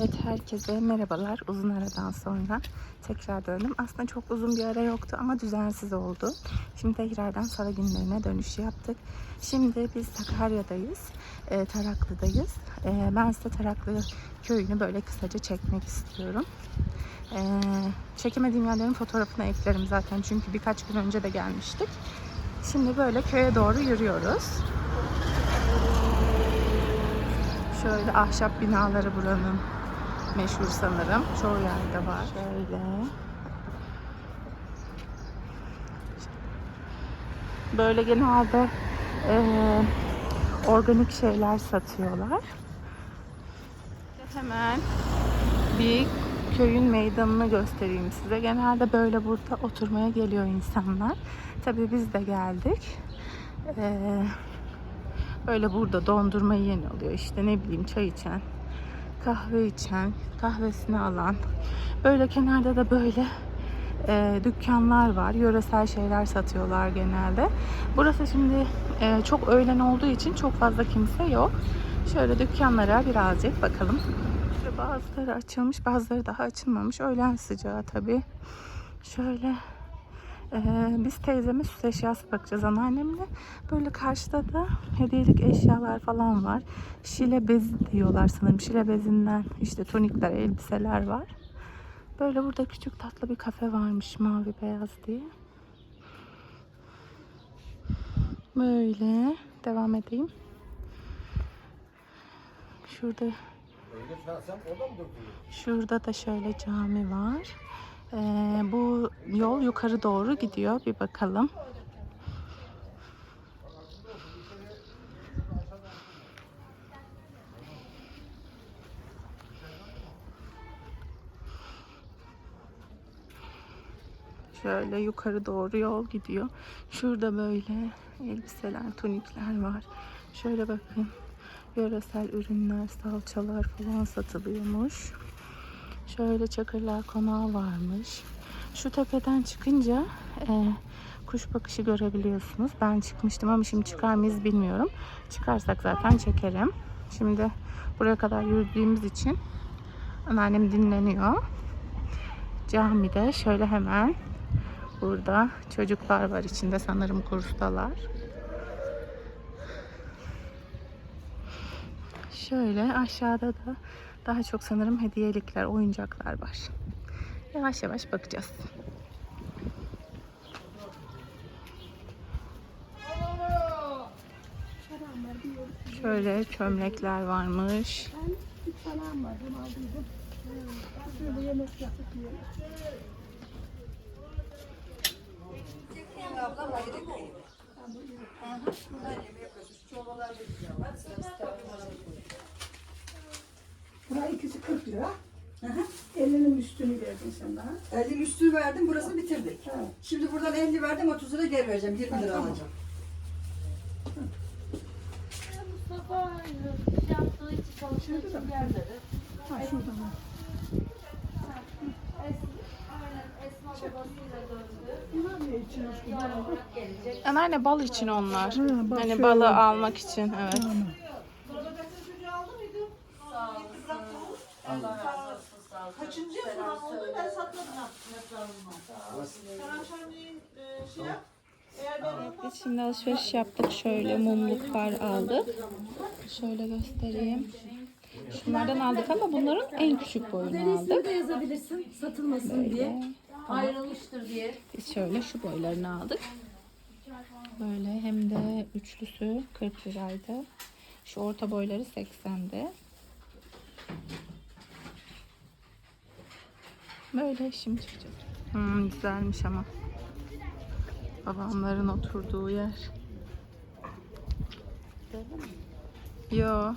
Evet herkese merhabalar. Uzun aradan sonra tekrar döndüm. Aslında çok uzun bir ara yoktu ama düzensiz oldu. Şimdi tekrardan salı günlerine dönüş yaptık. Şimdi biz Sakarya'dayız. E, Taraklı'dayız. E, ben size Taraklı köyünü böyle kısaca çekmek istiyorum. E, çekemediğim yerlerin fotoğrafını eklerim zaten. Çünkü birkaç gün önce de gelmiştik. Şimdi böyle köye doğru yürüyoruz. Şöyle ahşap binaları buranın meşhur sanırım. Çoğu yerde var. Şöyle. Böyle genelde eee, organik şeyler satıyorlar. Hemen bir köyün meydanını göstereyim size. Genelde böyle burada oturmaya geliyor insanlar. Tabii biz de geldik. Eee Öyle burada dondurma yiyen oluyor. İşte ne bileyim çay içen, kahve içen, kahvesini alan. Böyle kenarda da böyle e, dükkanlar var. Yöresel şeyler satıyorlar genelde. Burası şimdi e, çok öğlen olduğu için çok fazla kimse yok. Şöyle dükkanlara birazcık bakalım. Bazıları açılmış, bazıları daha açılmamış. Öğlen sıcağı tabii. Şöyle ee, biz teyzeme süs eşyası bakacağız anneannemle. Böyle karşıda da hediyelik eşyalar falan var. Şile bezi diyorlar sanırım. Şile bezinden işte tonikler, elbiseler var. Böyle burada küçük tatlı bir kafe varmış mavi beyaz diye. Böyle devam edeyim. Şurada Şurada da şöyle cami var. Ee, bu yol yukarı doğru gidiyor. Bir bakalım. Şöyle yukarı doğru yol gidiyor. Şurada böyle elbiseler, tunikler var. Şöyle bakın. Yöresel ürünler, salçalar falan satılıyormuş. Şöyle Çakırlar Konağı varmış. Şu tepeden çıkınca e, kuş bakışı görebiliyorsunuz. Ben çıkmıştım ama şimdi çıkar mıyız bilmiyorum. Çıkarsak zaten çekerim. Şimdi buraya kadar yürüdüğümüz için anneannem dinleniyor. Camide şöyle hemen burada çocuklar var içinde sanırım kurstalar. Şöyle aşağıda da daha çok sanırım hediyelikler, oyuncaklar var. Yavaş yavaş bakacağız. Şöyle çömlekler varmış. İkisi 40 lira. Elinin üstünü verdin sen bana. 50 üstü verdim, burasını bitirdik. Ha. Şimdi buradan 50 verdim, 30 lira geri vereceğim, 20 lira alacağım. Mustafa yaptığı için çalıştığı için yerleri. Ha şurada var. Aynen Esma babasıyla döndü. Bunlar ne için? Olarak gelecek. Anneanne bal için onlar. Ha, bak hani şöyle. balı almak için evet. Tamam. Oldu ben satmadım Karançhane'nin e, şey yap. Eğer ben Biz şimdi alışveriş yaptık. Şöyle mumluklar aldık. Şöyle göstereyim. Şunlardan aldık ama bunların en küçük boyunu aldık. de yazabilirsin satılmasın diye. Ayrılmıştır diye. Biz şöyle şu boylarını aldık. Böyle hem de üçlüsü 40 liraydı. Şu orta boyları 80'di. Böyle şimdi çıkacağız. Hmm, güzelmiş ama. Babamların oturduğu yer. Yo.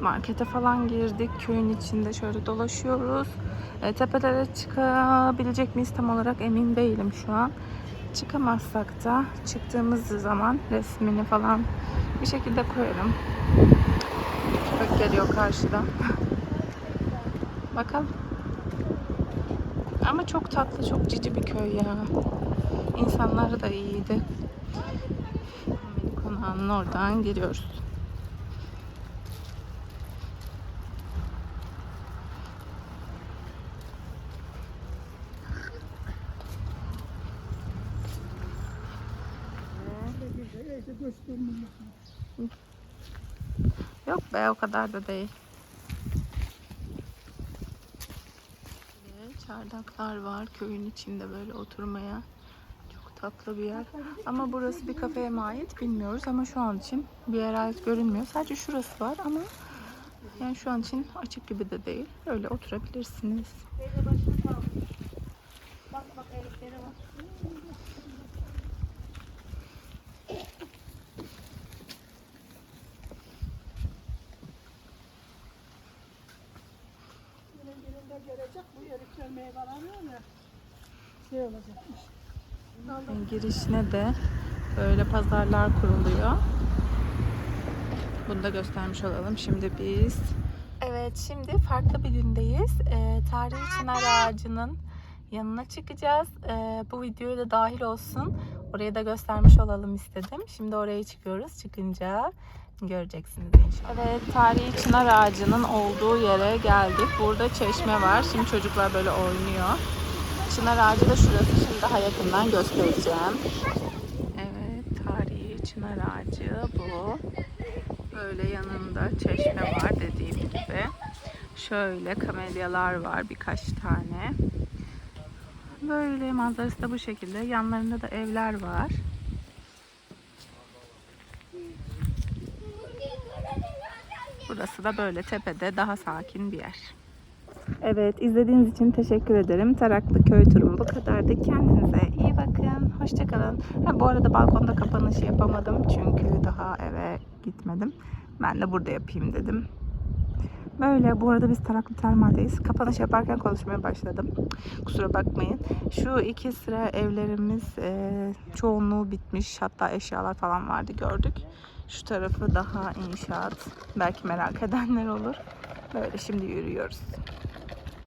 Markete falan girdik. Köyün içinde şöyle dolaşıyoruz. E, tepelere çıkabilecek miyiz tam olarak emin değilim şu an. Çıkamazsak da çıktığımız zaman resmini falan bir şekilde koyarım. Köpek geliyor karşıdan. Bakalım. Ama çok tatlı, çok cici bir köy ya. İnsanları da iyiydi. Konağının oradan giriyoruz. Yok be o kadar da değil. Çardaklar var köyün içinde böyle oturmaya. Çok tatlı bir yer. Ama burası bir kafeye mi ait bilmiyoruz ama şu an için bir yer ait görünmüyor. Sadece şurası var ama yani şu an için açık gibi de değil. Öyle oturabilirsiniz. Birinde gelecek bu yeri görmeye kalamıyor ya. Şey olacakmış. Girişine de böyle pazarlar kuruluyor. Bunu da göstermiş olalım. Şimdi biz Evet şimdi farklı bir gündeyiz. Ee, tarihi çınar ağacının yanına çıkacağız. Ee, bu videoya da dahil olsun. Orayı da göstermiş olalım istedim. Şimdi oraya çıkıyoruz. Çıkınca göreceksiniz inşallah. Evet tarihi çınar ağacının olduğu yere geldik. Burada çeşme var. Şimdi çocuklar böyle oynuyor. Çınar ağacı da şurası. Şimdi daha yakından göstereceğim. Evet, tarihi çınar ağacı bu. Böyle yanında çeşme var dediğim gibi. Şöyle kamelyalar var birkaç tane. Böyle manzarası da bu şekilde. Yanlarında da evler var. Burası da böyle tepede daha sakin bir yer. Evet, izlediğiniz için teşekkür ederim. Taraklı köy turum bu kadardı. Kendinize iyi bakın. Hoşçakalın. Ha, bu arada balkonda kapanışı yapamadım çünkü daha eve gitmedim. Ben de burada yapayım dedim. Böyle. Bu arada biz Taraklı Termal'deyiz. Kapanış yaparken konuşmaya başladım. Kusura bakmayın. Şu iki sıra evlerimiz e, çoğunluğu bitmiş. Hatta eşyalar falan vardı gördük. Şu tarafı daha inşaat. Belki merak edenler olur. Böyle şimdi yürüyoruz.